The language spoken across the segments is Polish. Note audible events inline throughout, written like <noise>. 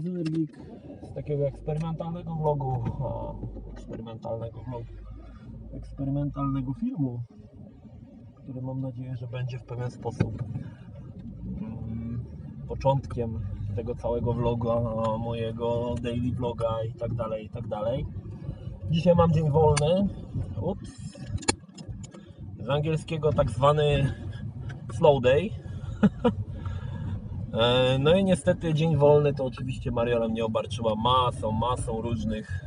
Z takiego eksperymentalnego vlogu, eksperymentalnego vlogu, eksperymentalnego filmu, który mam nadzieję, że będzie w pewien sposób mm, początkiem tego całego vloga, mojego daily vloga i tak dalej, i tak dalej. Dzisiaj mam dzień wolny, ups, z angielskiego tak zwany slow day. <laughs> E, No i niestety dzień wolny to oczywiście Mariola mnie obarczyła masą, masą różnych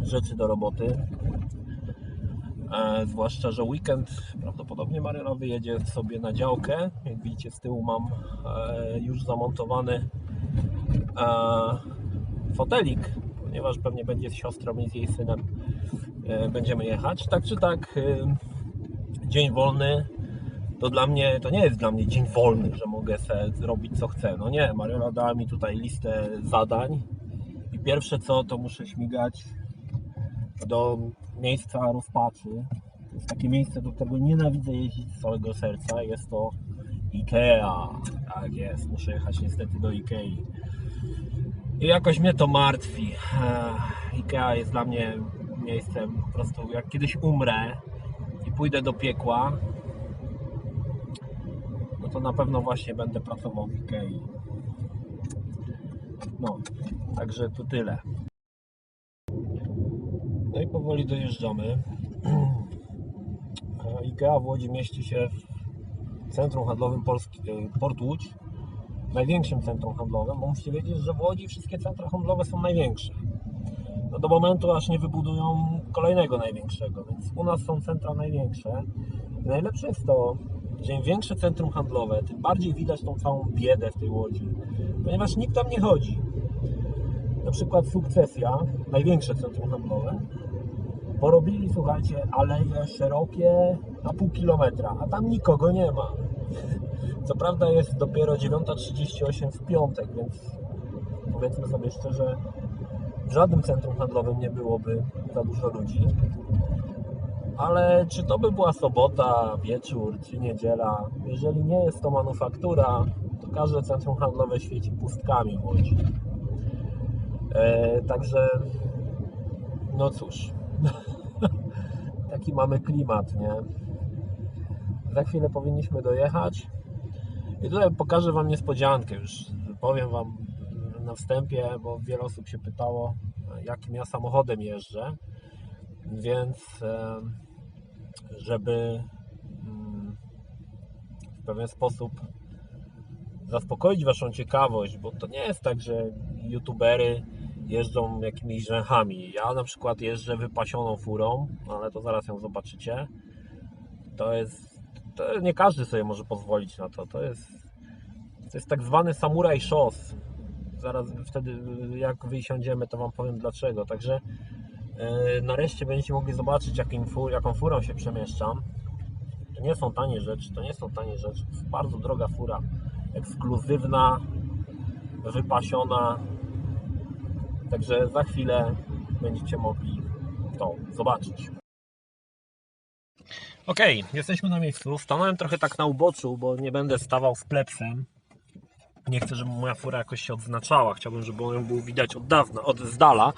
e, rzeczy do roboty. E, zwłaszcza, że weekend prawdopodobnie Mariola wyjedzie sobie na działkę. Jak widzicie z tyłu mam już zamontowany fotelik, ponieważ pewnie będzie z siostrą i z jej synem będziemy jechać. Tak czy tak, dzień wolny to dla mnie, to nie jest dla mnie dzień wolny, że mogę sobie robić co chcę. No nie, Mariola dała mi tutaj listę zadań i pierwsze co, to muszę śmigać do miejsca rozpaczy. To jest takie miejsce, do którego nienawidzę jeździć z całego serca. Jest to Ikea. Tak jest, muszę jechać niestety do Ikei. I jakoś mnie to martwi. Ech, Ikea jest dla mnie miejscem po prostu, jak kiedyś umrę i pójdę do piekła, to na pewno właśnie będę pracował w Ikei. No, także to tyle. No i powoli dojeżdżamy. <clears throat> Ikea w Łodzi mieści się w centrum handlowym Polski, e, Port Łódź, największym centrum handlowym, bo musicie wiedzieć, że w Łodzi wszystkie centra handlowe są największe. No do momentu aż nie wybudują kolejnego największego, więc u nas są centra największe. Najlepsze jest to, im większe centrum handlowe, tym bardziej widać tą całą biedę w tej Łodzi, ponieważ nikt tam nie chodzi. Na przykład Sukcesja, największe centrum handlowe, porobili, słuchajcie, aleje szerokie na pół kilometra, a tam nikogo nie ma. Co prawda jest dopiero 9.38 w piątek, więc powiedzmy sobie szczerze, w żadnym centrum handlowym nie byłoby za dużo ludzi. Ale czy to by była sobota, wieczór czy niedziela, jeżeli nie jest to manufaktura, to każde centrum handlowe świeci pustkami w Łodzi. E, także, no cóż, <laughs> taki mamy klimat, nie? Za chwilę powinniśmy dojechać. I tutaj pokażę Wam niespodziankę już. Powiem Wam na wstępie, bo wiele osób się pytało, jakim ja samochodem jeżdżę. Więc żeby mm, w pewien sposób zaspokoić Waszą ciekawość, bo to nie jest tak, że youtubery jeżdżą jakimiś rzęchami. Ja na przykład jeżdżę wypasioną furą, ale to zaraz ją zobaczycie. To jest, to nie każdy sobie może pozwolić na to. To jest, to jest tak zwany samuraj szos. Zaraz wtedy jak wysiądziemy, to Wam powiem dlaczego. Także nareszcie będziecie mogli zobaczyć jakim jaką furą się przemieszczam. To nie są tanie rzeczy, to nie są tanie rzeczy. To jest bardzo droga fura, ekskluzywna, wypasiona. Także za chwilę będziecie mogli to zobaczyć. Ok, jesteśmy na miejscu. Stanąłem trochę tak na uboczu, bo nie będę stawał z plepsem. Nie chcę, żeby moja fura jakoś się odznaczała. Chciałbym, żeby ją było widać od dawna, od z dala.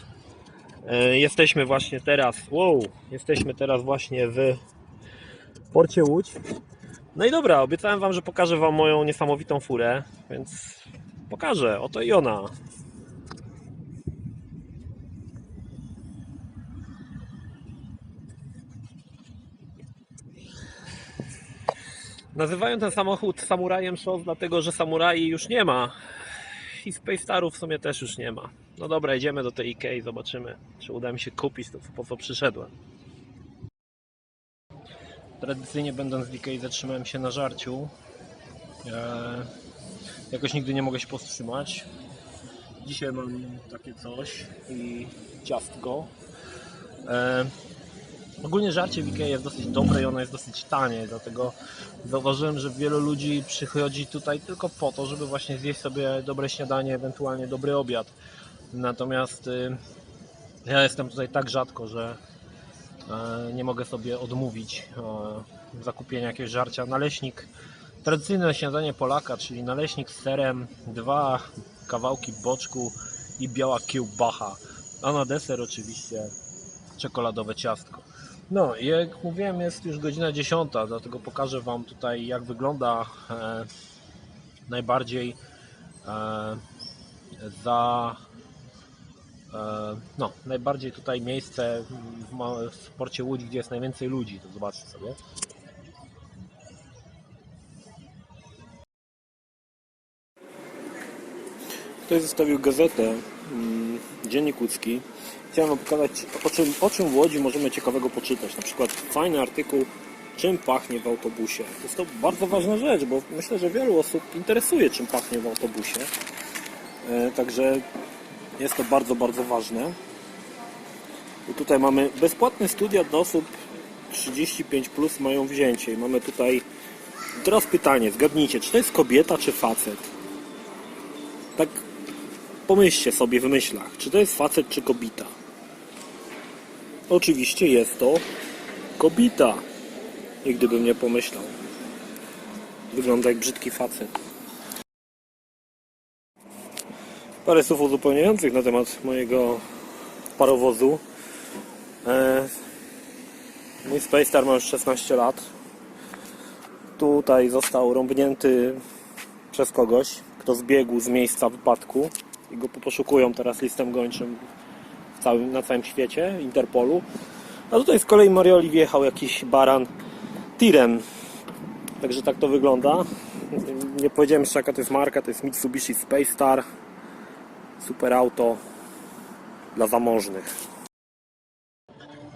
E, Jesteśmy właśnie teraz, wow, jesteśmy teraz właśnie w porcie Łódź. No i dobra, obiecałem Wam, że pokażę Wam moją niesamowitą furę, więc pokażę. Oto i ona. Nazywają ten samochód samurajem Shos, dlatego że samurai już nie ma. I Space Starów w sumie też już nie ma. No dobra, idziemy do tej Ikei, zobaczymy, czy uda mi się kupić to, po co przyszedłem. Tradycyjnie będąc w Ikei zatrzymałem się na żarciu. Eee, jakoś nigdy nie mogę się powstrzymać. Dzisiaj mam takie coś i ciastko. Eee, Ogólnie żarcie w Ikei jest dosyć dobre i ono jest dosyć tanie, dlatego zauważyłem, że wielu ludzi przychodzi tutaj tylko po to, żeby właśnie zjeść sobie dobre śniadanie, ewentualnie dobry obiad. Natomiast y, ja jestem tutaj tak rzadko, że e, nie mogę sobie odmówić e, zakupienia jakiegoś żarcia. Naleśnik, tradycyjne śniadanie Polaka, czyli naleśnik z serem, dwa kawałki boczku i biała kiełbacha. A na deser oczywiście czekoladowe ciastko. No jak mówiłem jest już godzina 10, dlatego pokażę Wam tutaj jak wygląda e, najbardziej e, za e, no, najbardziej tutaj miejsce w, w sporcie Łódź, gdzie jest najwięcej ludzi, to zobaczcie sobie. Tutaj zostawił gazetę, mm, Dziennik Łódzki. Chciałem Wam pokazać, o czym, o czym w Łodzi możemy ciekawego poczytać. Na przykład fajny artykuł, czym pachnie w autobusie. Jest to bardzo ważna rzecz, bo myślę, że wielu osób interesuje, czym pachnie w autobusie. E, Także jest to bardzo, bardzo ważne. I tutaj mamy bezpłatne studia dla osób 35 plus mają wzięcie. I mamy tutaj teraz pytanie, zgadnijcie, czy to jest kobieta, czy facet? Tak pomyślcie sobie w myślach, czy to jest facet, czy kobita? Oczywiście jest to kobita. Nigdy bym nie pomyślał. Wygląda jak brzydki facet. Parę słów uzupełniających na temat mojego parowozu. E, Mój Space Star ma już 16 lat. Tutaj został rąbnięty przez kogoś, kto zbiegł z miejsca wypadku i go poszukują teraz listem gończym całym, na całym świecie, Interpolu. A tutaj z kolei Marioli wjechał jakiś baran tirem. Także tak to wygląda. Nie powiedziałem jeszcze jaka to jest marka, to jest Mitsubishi Space Star. Super auto dla zamożnych.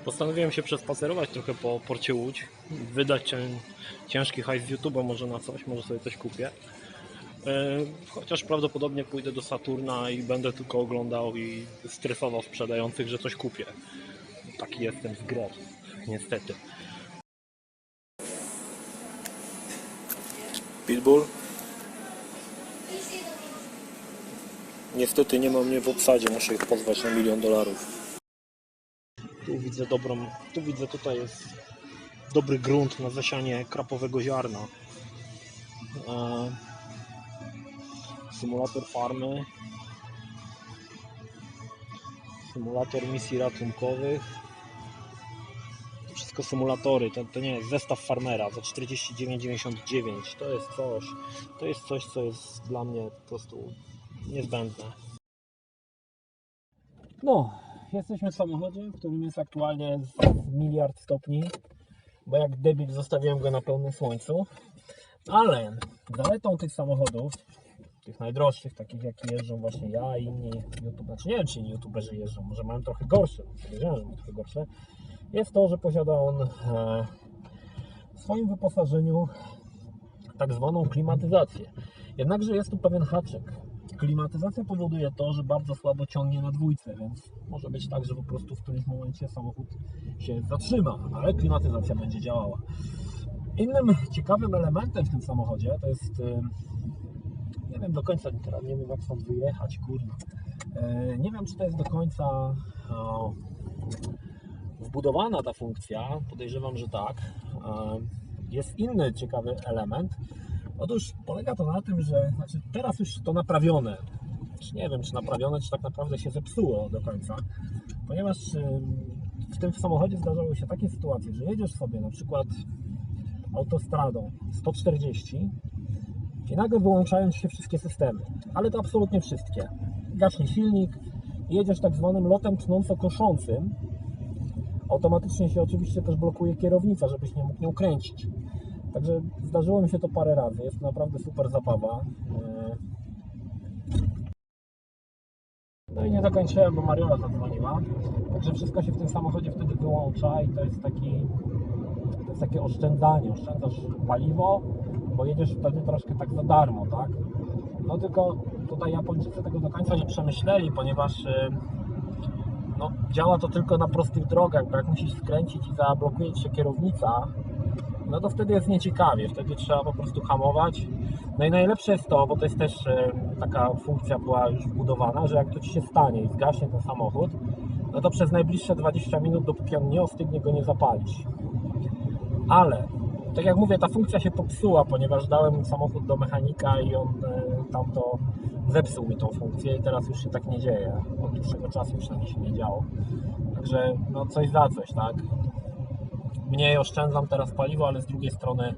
Postanowiłem się przespacerować trochę po porcie Łódź, wydać ten ciężki hajs z YouTube'a może na coś, może sobie coś kupię. E, Chociaż prawdopodobnie pójdę do Saturna i będę tylko oglądał i stresował sprzedających, że coś kupię. Taki jestem z gry, niestety. Pitbull. Niestety nie ma mnie w obsadzie, muszę ich pozwać na milion dolarów. Tu widzę dobrą, tu widzę tutaj jest dobry grunt na zasianie krapowego ziarna. E, symulator farmy. Symulator misji ratunkowych. To wszystko symulatory, to, to nie jest zestaw farmera za 49,99. To jest coś, to jest coś, co jest dla mnie po prostu niezbędne. No, jesteśmy w samochodzie, w którym jest aktualnie miliard stopni, bo jak debil zostawiłem go na pełnym słońcu. Ale zaletą tych samochodów, tych najdroższych, takich jak jeżdżą właśnie ja i inni YouTube, znaczy nie wiem czy inni youtuberzy jeżdżą, może mają trochę gorsze, wiedziałem, że mają trochę gorsze, jest to, że posiada on e, w swoim wyposażeniu tak zwaną klimatyzację. Jednakże jest tu pewien haczyk. Klimatyzacja powoduje to, że bardzo słabo ciągnie na dwójce, więc może być tak, że po prostu w którymś momencie samochód się zatrzyma, ale klimatyzacja będzie działała. Innym ciekawym elementem w tym samochodzie to jest, y, nie wiem do końca, teraz nie wiem jak stąd wyjechać, kurwa. E, Nie wiem, czy to jest do końca o, wbudowana ta funkcja, podejrzewam, że tak. E, Jest inny ciekawy element. Otóż polega to na tym, że znaczy teraz już to naprawione. Czy nie wiem, czy naprawione, czy tak naprawdę się zepsuło do końca. Ponieważ w tym samochodzie zdarzały się takie sytuacje, że jedziesz sobie na przykład autostradą 140 i nagle wyłączają się wszystkie systemy. Ale to absolutnie wszystkie. Gaśnie silnik, jedziesz tak zwanym lotem tnąco-koszącym. Automatycznie się oczywiście też blokuje kierownica, żebyś nie mógł nią kręcić. Także zdarzyło mi się to parę razy. Jest to naprawdę super zabawa. No i nie zakończyłem, bo Mariola zadzwoniła. Także wszystko się w tym samochodzie wtedy wyłącza i to jest taki to jest takie oszczędzanie. Oszczędzasz paliwo, bo jedziesz wtedy troszkę tak za darmo, tak? No tylko tutaj Japończycy tego do końca nie przemyśleli, ponieważ e, no, działa to tylko na prostych drogach, bo jak musisz skręcić i zablokuje się kierownica, no to wtedy jest nieciekawie, wtedy trzeba po prostu hamować. No i najlepsze jest to, bo to jest też e, taka funkcja była już wbudowana, że jak to Ci się stanie i zgaśnie ten samochód, no to przez najbliższe 20 minut, dopóki on nie ostygnie, go nie zapalić. Ale tak jak mówię, ta funkcja się popsuła, ponieważ dałem samochód do mechanika i on e, tam to zepsuł mi tą funkcję i teraz już się tak nie dzieje. Od dłuższego czasu już nie się nie działo. Także no coś za coś, tak? Mniej oszczędzam teraz paliwo, ale z drugiej strony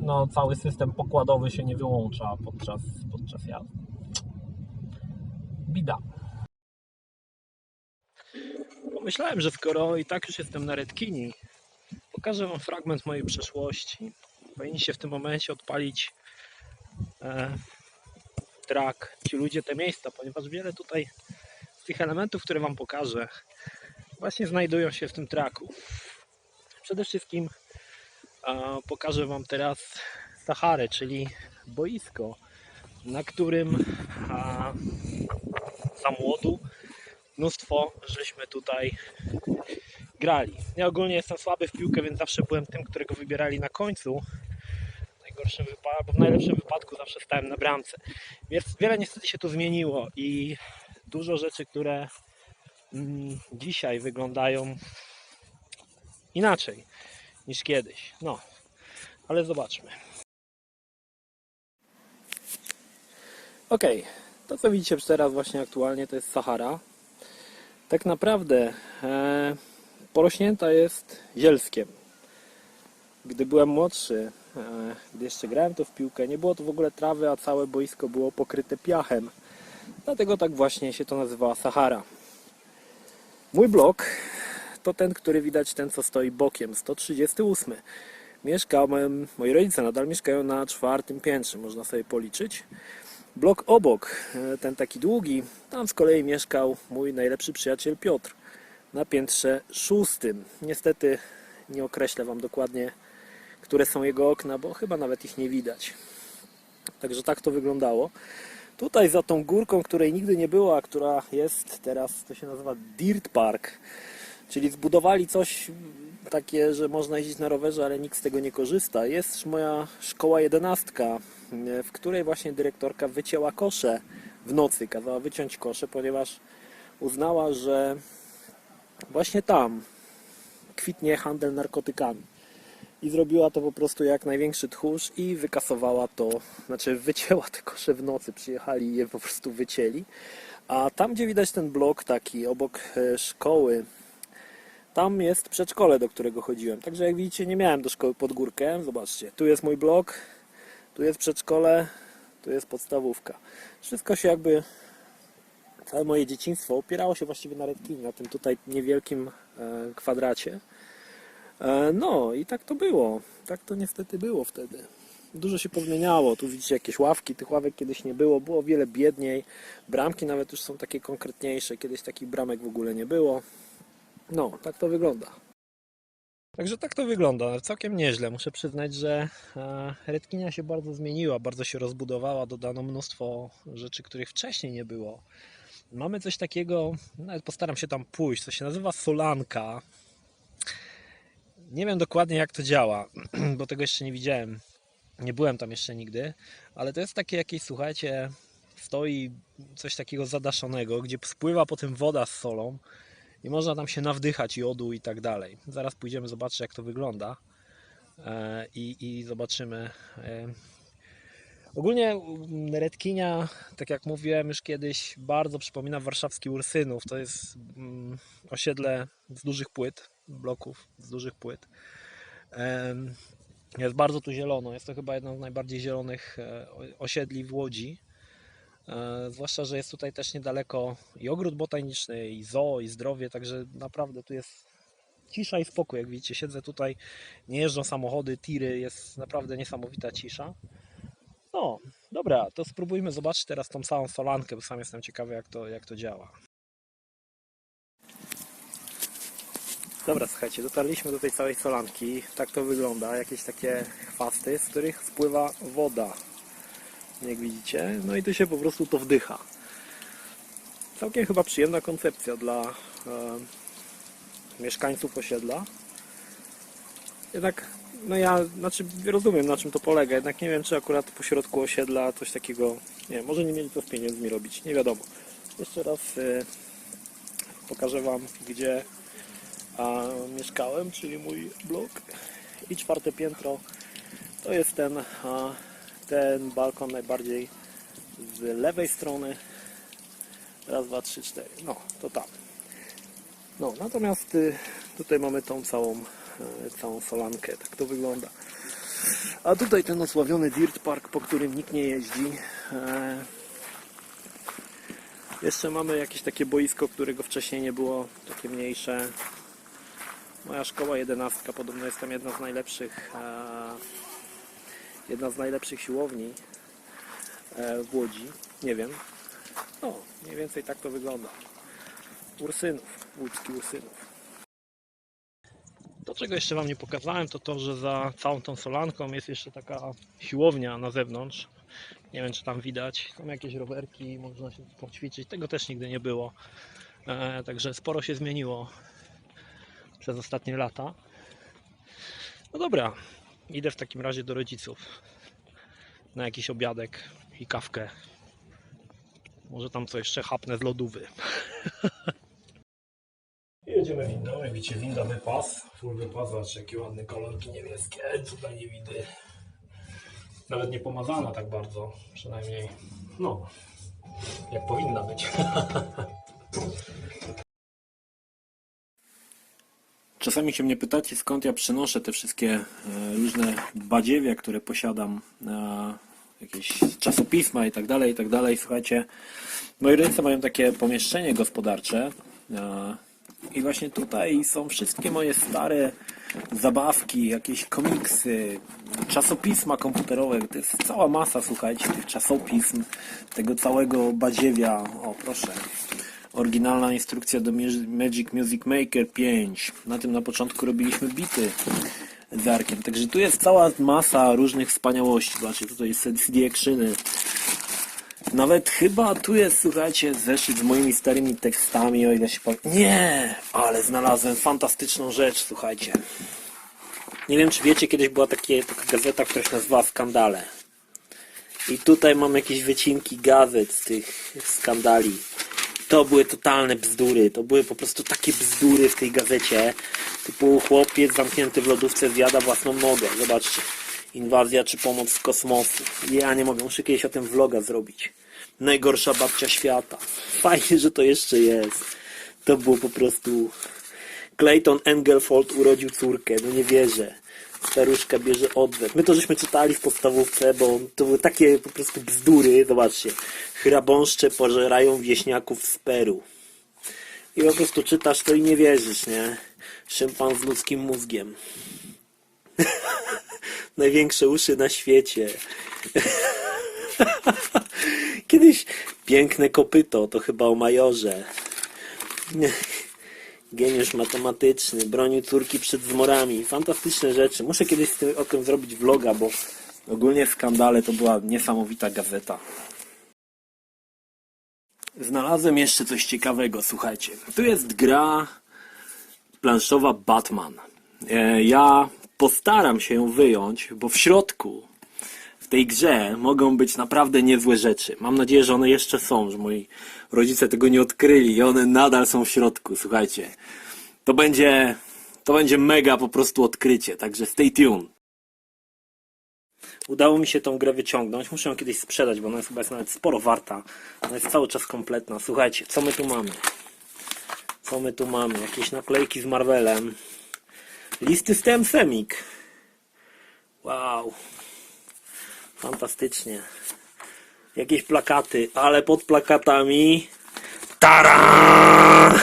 no cały system pokładowy się nie wyłącza podczas, podczas jazdy. Bida. Pomyślałem, że skoro i tak już jestem na Redkini, pokażę Wam fragment mojej przeszłości. Powinniście w tym momencie odpalić e, track, ci ludzie, te miejsca, ponieważ wiele tutaj z tych elementów, które Wam pokażę, właśnie znajdują się w tym traku. Przede wszystkim e, pokażę Wam teraz Saharę, czyli boisko, na którym a, za młodu mnóstwo żeśmy tutaj grali. Ja ogólnie jestem słaby w piłkę, więc zawsze byłem tym, którego wybierali na końcu. W najgorszym wypadku, bo w najlepszym wypadku zawsze stałem na bramce. Więc wiele niestety się tu zmieniło i dużo rzeczy, które mm, dzisiaj wyglądają inaczej niż kiedyś. No, ale zobaczmy. Ok, to co widzicie teraz właśnie aktualnie to jest Sahara. Tak naprawdę e, porośnięta jest zielskiem. Gdy byłem młodszy, e, gdy jeszcze grałem to w piłkę, nie było tu w ogóle trawy, a całe boisko było pokryte piachem. Dlatego tak właśnie się to nazywała Sahara. Mój blok to ten, który widać, ten co stoi bokiem, 138. Mieszkałem, moi rodzice nadal mieszkają na czwartym piętrze, można sobie policzyć. Blok obok, e, ten taki długi, tam z kolei mieszkał mój najlepszy przyjaciel Piotr na piętrze szóstym. Niestety nie określę Wam dokładnie, które są jego okna, bo chyba nawet ich nie widać. Także tak to wyglądało. Tutaj za tą górką, której nigdy nie było, a która jest teraz, to się nazywa Dirt Park, czyli zbudowali coś takie, że można jeździć na rowerze, ale nikt z tego nie korzysta. Jest moja szkoła jedenastka, w której właśnie dyrektorka wycięła kosze w nocy, kazała wyciąć kosze, ponieważ uznała, że właśnie tam kwitnie handel narkotykami. I zrobiła to po prostu jak największy tchórz i wykasowała to, znaczy wycięła te kosze w nocy, przyjechali i je po prostu wycięli. A tam, gdzie widać ten blok taki obok e, szkoły, tam jest przedszkole, do którego chodziłem. Także jak widzicie, nie miałem do szkoły pod górkę. Zobaczcie, tu jest mój blok, tu jest przedszkole, tu jest podstawówka. Wszystko się jakby, całe moje dzieciństwo opierało się właściwie na Redkinie, na tym tutaj niewielkim e, kwadracie. E, No i tak to było. Tak to niestety było wtedy. Dużo się pozmieniało. Tu widzicie jakieś ławki. Tych ławek kiedyś nie było. Było wiele biedniej. Bramki nawet już są takie konkretniejsze. Kiedyś takich bramek w ogóle nie było. No, tak to wygląda. Także tak to wygląda. Całkiem nieźle. Muszę przyznać, że e, Redkinia się bardzo zmieniła, bardzo się rozbudowała, dodano mnóstwo rzeczy, których wcześniej nie było. Mamy coś takiego, nawet postaram się tam pójść, co się nazywa solanka. Nie wiem dokładnie jak to działa, <clears throat> bo tego jeszcze nie widziałem. Nie byłem tam jeszcze nigdy, ale to jest takie jakieś, słuchajcie, stoi coś takiego zadaszonego, gdzie spływa potem woda z solą i można tam się nawdychać jodu i tak dalej. Zaraz pójdziemy zobaczyć jak to wygląda e, i, i zobaczymy. Ogólnie mm, Redkinia, tak jak mówiłem już kiedyś, bardzo przypomina warszawski Ursynów. To jest mm, osiedle z dużych płyt, bloków z dużych płyt. Jest bardzo tu zielono. Jest to chyba jedno z najbardziej zielonych e, osiedli w Łodzi. E, Zwłaszcza, że jest tutaj też niedaleko i ogród botaniczny, i zoo, i zdrowie, także naprawdę tu jest cisza i spokój. Jak widzicie, siedzę tutaj, nie jeżdżą samochody, tiry, jest naprawdę niesamowita cisza. No, dobra, to spróbujmy zobaczyć teraz tą całą solankę, bo sam jestem ciekawy, jak to, jak to działa. Dobra, słuchajcie, dotarliśmy do tej całej solanki. Tak to wygląda. Jakieś takie chwasty, z których spływa woda jak widzicie. No i tu się po prostu to wdycha. Całkiem chyba przyjemna koncepcja dla e, mieszkańców osiedla. Jednak, no ja, znaczy rozumiem na czym to polega, jednak nie wiem czy akurat po środku osiedla coś takiego, nie może nie mieli to z pieniędzmi robić, nie wiadomo. Jeszcze raz e, pokażę Wam, gdzie a, mieszkałem, czyli mój blok. i czwarte piętro to jest ten, a, ten balkon najbardziej z lewej strony. Raz, dwa, trzy, cztery. No, to tam. No, natomiast y, tutaj mamy tą całą, całą solankę. Tak to wygląda. A tutaj ten osławiony dirt park, po którym nikt nie jeździ. E, jeszcze mamy jakieś takie boisko, którego wcześniej nie było, takie mniejsze. Moja szkoła jedenastka, podobno jest tam jedna z najlepszych e, jedna z najlepszych siłowni e, w Łodzi. Nie wiem. No, mniej więcej tak to wygląda. Ursynów, łódzki Ursynów. To, czego jeszcze Wam nie pokazałem, to to, że za całą tą solanką jest jeszcze taka siłownia na zewnątrz. Nie wiem, czy tam widać. Są jakieś rowerki, można się poćwiczyć. Tego też nigdy nie było. E, także sporo się zmieniło przez ostatnie lata. No dobra, idę w takim razie do rodziców na jakiś obiadek i kawkę. Może tam co jeszcze chapnę z lodówy. <laughs> Jedziemy windą, jak widzicie winda wypas, full wypas, zobaczcie jakie ładne kolorki niebieskie, tutaj nie widzę. Nawet nie pomazana tak bardzo, przynajmniej, no, jak powinna być. <laughs> Czasami się mnie pytacie, skąd ja przynoszę te wszystkie e, różne badziewia, które posiadam, e, jakieś czasopisma i tak dalej, i tak dalej. Słuchajcie, moi rodzice mają takie pomieszczenie gospodarcze e, i właśnie tutaj są wszystkie moje stare zabawki, jakieś komiksy, czasopisma komputerowe. To jest cała masa, słuchajcie, tych czasopism, tego całego badziewia. O, proszę. Oryginalna instrukcja do Magic Music Maker 5. Na tym na początku robiliśmy bity z Arkiem. Także tu jest cała masa różnych wspaniałości. Zobaczcie, tutaj są CD Actiony. Nawet chyba tu jest, słuchajcie, zeszyt z moimi starymi tekstami, o ile się pamiętam. Nie! Ale znalazłem fantastyczną rzecz, słuchajcie. Nie wiem, czy wiecie, kiedyś była takie, taka gazeta, która się nazywała Skandale. I tutaj mam jakieś wycinki gazet z tych skandali. To były totalne bzdury. To były po prostu takie bzdury w tej gazecie. Typu chłopiec zamknięty w lodówce zjada własną nogę. Zobaczcie. Inwazja czy pomoc z kosmosu. Ja nie mogę. Muszę kiedyś o tym vloga zrobić. Najgorsza babcia świata. Fajnie, że to jeszcze jest. To było po prostu... Clayton Engelfold urodził córkę. No nie wierzę. Staruszka bierze odwet. My to żeśmy czytali w podstawówce, bo to były takie po prostu bzdury. Zobaczcie. Chrabąszcze pożerają wieśniaków z Peru. I po prostu czytasz to i nie wierzysz, nie? Szympan z ludzkim mózgiem. <laughs> Największe uszy na świecie. <laughs> Kiedyś piękne kopyto, to chyba o majorze. Geniusz matematyczny, bronił córki przed zmorami. Fantastyczne rzeczy. Muszę kiedyś o tym zrobić vloga, bo ogólnie skandale to była niesamowita gazeta. Znalazłem jeszcze coś ciekawego, słuchajcie. Tu jest gra planszowa Batman. E, Ja postaram się ją wyjąć, bo w środku tej grze mogą być naprawdę niezłe rzeczy. Mam nadzieję, że one jeszcze są, że moi rodzice tego nie odkryli i one nadal są w środku. Słuchajcie, to będzie, to będzie mega po prostu odkrycie, także stay tuned. Udało mi się tą grę wyciągnąć. Muszę ją kiedyś sprzedać, bo ona jest chyba nawet sporo warta. Ona jest cały czas kompletna. Słuchajcie, co my tu mamy? Co my tu mamy? Jakieś naklejki z Marvelem. Listy z TM Semik. Wow. Fantastycznie. Jakieś plakaty, ale pod plakatami. Tara! <laughs>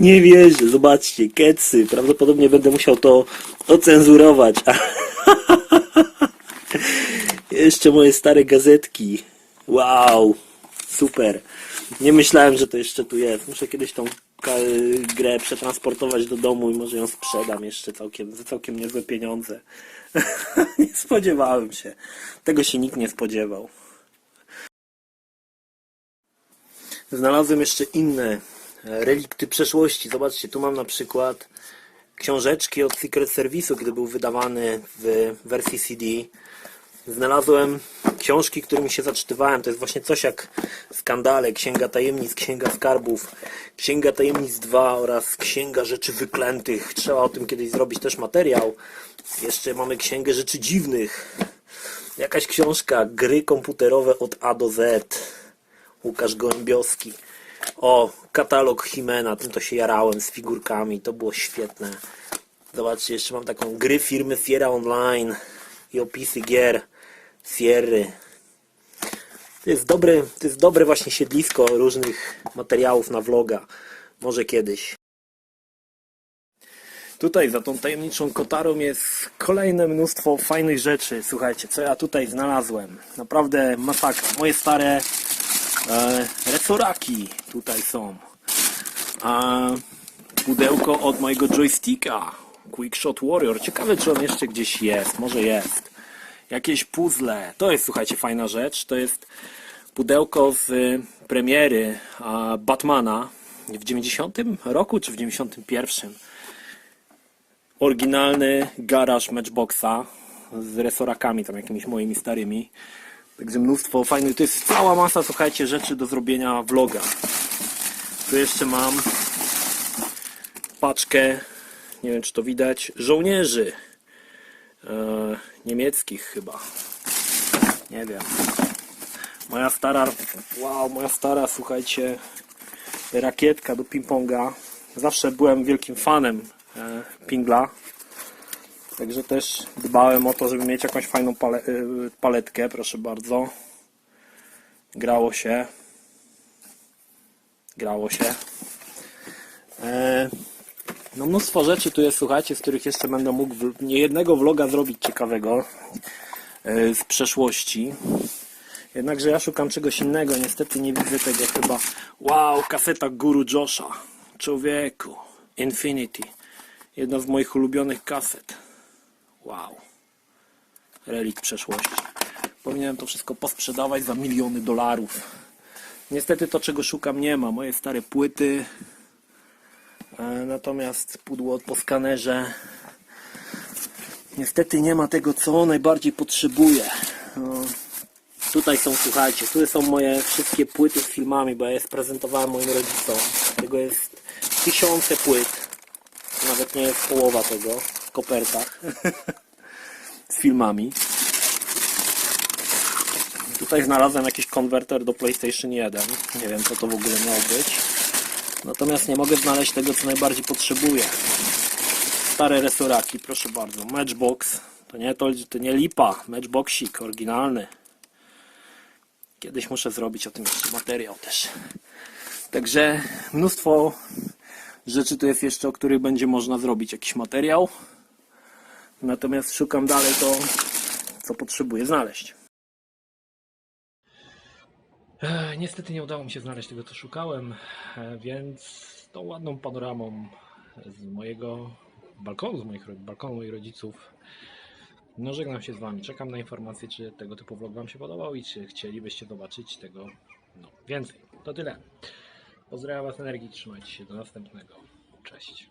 Nie wierzę, zobaczcie, kecy. Prawdopodobnie będę musiał to ocenzurować. <laughs> Jeszcze moje stare gazetki. Wow, super. Nie myślałem, że to jeszcze tu jest. Muszę kiedyś tą grę przetransportować do domu i może ją sprzedam jeszcze całkiem, za całkiem niezłe pieniądze. <laughs> nie spodziewałem się. Tego się nikt nie spodziewał. Znalazłem jeszcze inne e, relikty przeszłości. Zobaczcie, tu mam na przykład książeczki od Secret Service'u, kiedy był wydawany w wersji CD. Znalazłem książki, którymi się zaczytywałem. To jest właśnie coś jak Skandale, Księga Tajemnic, Księga Skarbów, Księga Tajemnic 2 oraz Księga Rzeczy Wyklętych. Trzeba o tym kiedyś zrobić też materiał. Jeszcze mamy Księgę Rzeczy Dziwnych. Jakaś książka, gry komputerowe od A do Z. Łukasz Gołębiowski. O, katalog Himena, tym to się jarałem z figurkami, to było świetne. Zobaczcie, jeszcze mam taką gry firmy Sierra Online i opisy gier Sierry. To jest dobre, to jest dobre właśnie siedlisko różnych materiałów na vloga. Może kiedyś. Tutaj za tą tajemniczą kotarą jest kolejne mnóstwo fajnych rzeczy. Słuchajcie, co ja tutaj znalazłem. Naprawdę masakra. Moje stare e, resoraki tutaj są. A pudełko od mojego joysticka. Quickshot Warrior. Ciekawe, czy on jeszcze gdzieś jest. Może jest. Jakieś puzzle. To jest, słuchajcie, fajna rzecz. To jest pudełko z y, premiery Batmana w 90 roku, czy w 91 oryginalny garaż Matchboxa z resorakami tam jakimiś moimi starymi. Także mnóstwo fajnych, to jest cała masa, słuchajcie, rzeczy do zrobienia vloga. Tu jeszcze mam paczkę, nie wiem czy to widać, żołnierzy niemieckich chyba. Nie wiem. Moja stara, wow, moja stara, słuchajcie, rakietka do ping-ponga. Zawsze byłem wielkim fanem e, pingla. Także też dbałem o to, żeby mieć jakąś fajną pale, y, paletkę, proszę bardzo. Grało się. Grało się. E, no mnóstwo rzeczy tu jest, słuchajcie, z których jeszcze będę mógł w- niejednego vloga zrobić ciekawego e, z przeszłości. Jednakże ja szukam czegoś innego, niestety nie widzę tego chyba. Wow, kaseta Guru Josha. Człowieku. Infinity. Jedna z moich ulubionych kaset. Wow. Relik przeszłości. Powinienem to wszystko posprzedawać za miliony dolarów. Niestety to, czego szukam, nie ma. Moje stare płyty. E, Natomiast pudło po skanerze. Niestety nie ma tego, co najbardziej potrzebuję. No. Tutaj są, słuchajcie, tu są moje wszystkie płyty z filmami, bo ja je sprezentowałem moim rodzicom. Tego jest tysiące płyt. Nawet nie jest połowa tego w kopertach <laughs> z filmami. Tutaj znalazłem jakiś konwerter do PlayStation 1. Nie wiem, co to w ogóle miało być. Natomiast nie mogę znaleźć tego, co najbardziej potrzebuję. Stare resoraki, proszę bardzo. Matchbox. To nie, to, to nie lipa. Matchboxik, oryginalny. Kiedyś muszę zrobić o tym jeszcze materiał też. Także mnóstwo rzeczy tu jest jeszcze, o których będzie można zrobić jakiś materiał. Natomiast szukam dalej to, co potrzebuję znaleźć. E, Niestety nie udało mi się znaleźć tego, co szukałem, e, więc tą ładną panoramą z mojego balkonu, z moich, balkonu moich rodziców, no żegnam się z Wami. Czekam na informację, czy tego typu vlog Wam się podobał i czy chcielibyście zobaczyć tego no, więcej. To tyle. Pozdrawiam Was energii, trzymajcie się, do następnego. Cześć.